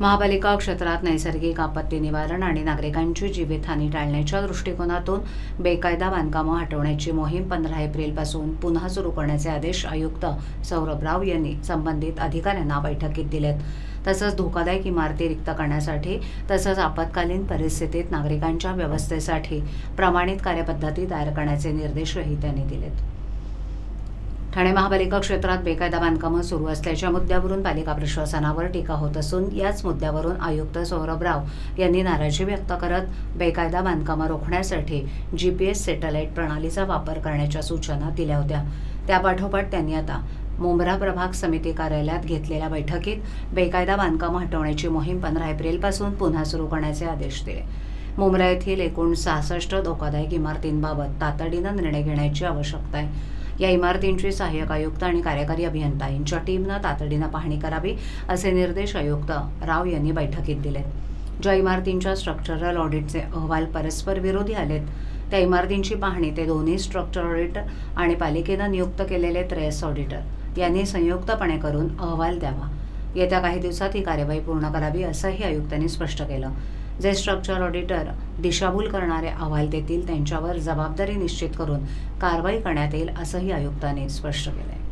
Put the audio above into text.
महापालिका क्षेत्रात नैसर्गिक आपत्ती निवारण आणि नागरिकांची जीवितहानी टाळण्याच्या दृष्टिकोनातून बेकायदा बांधकामं हटवण्याची मोहीम पंधरा एप्रिलपासून पुन्हा सुरू करण्याचे आदेश आयुक्त सौरभ राव यांनी संबंधित अधिकाऱ्यांना बैठकीत दिलेत. तसंच धोकादायक इमारती रिक्त करण्यासाठी तसंच आपत्कालीन परिस्थितीत नागरिकांच्या व्यवस्थेसाठी प्रमाणित कार्यपद्धती तयार करण्याचे निर्देशही त्यांनी दिलेत. ठाणे महापालिका क्षेत्रात बेकायदा बांधकामं सुरू असल्याच्या मुद्द्यावरून पालिका प्रशासनावर टीका होत असून याच मुद्द्यावरून आयुक्त सौरभ राव यांनी नाराजी व्यक्त करत बेकायदा बांधकामं रोखण्यासाठी जी पी एस सॅटेलाईट प्रणालीचा वापर करण्याच्या सूचना दिल्या होत्या. त्यापाठोपाठ त्यांनी आता मुंब्रा प्रभाग समिती कार्यालयात घेतलेल्या बैठकीत बेकायदा बांधकामं हटवण्याची मोहीम पंधरा एप्रिलपासून पुन्हा सुरू करण्याचे आदेश दिले. मुंब्रा येथील एकूण सहासष्ट धोकादायक इमारतींबाबत तातडीनं निर्णय घेण्याची आवश्यकता आहे. या इमारतींची सहाय्यक आयुक्त आणि कार्यकारी अभियंता यांच्या टीमनं तातडीनं पाहणी करावी असे निर्देश आयुक्त राव यांनी बैठकीत दिले. ज्या इमारतींच्या स्ट्रक्चरल ऑडिटचे अहवाल परस्पर विरोधी आलेत त्या इमारतींची पाहणी ते दोन्ही स्ट्रक्चर ऑडिटर आणि पालिकेनं नियुक्त केलेले त्रेस ऑडिटर यांनी संयुक्तपणे करून अहवाल द्यावा. येत्या काही दिवसात ही कार्यवाही पूर्ण करावी असंही आयुक्तांनी स्पष्ट केलं. जे स्ट्रक्चर ऑडिटर दिशाभूल करणारे अहवाल देतील त्यांच्यावर जबाबदारी निश्चित करून कारवाई करण्यात येईल असंही आयुक्तांनी स्पष्ट केलं आहे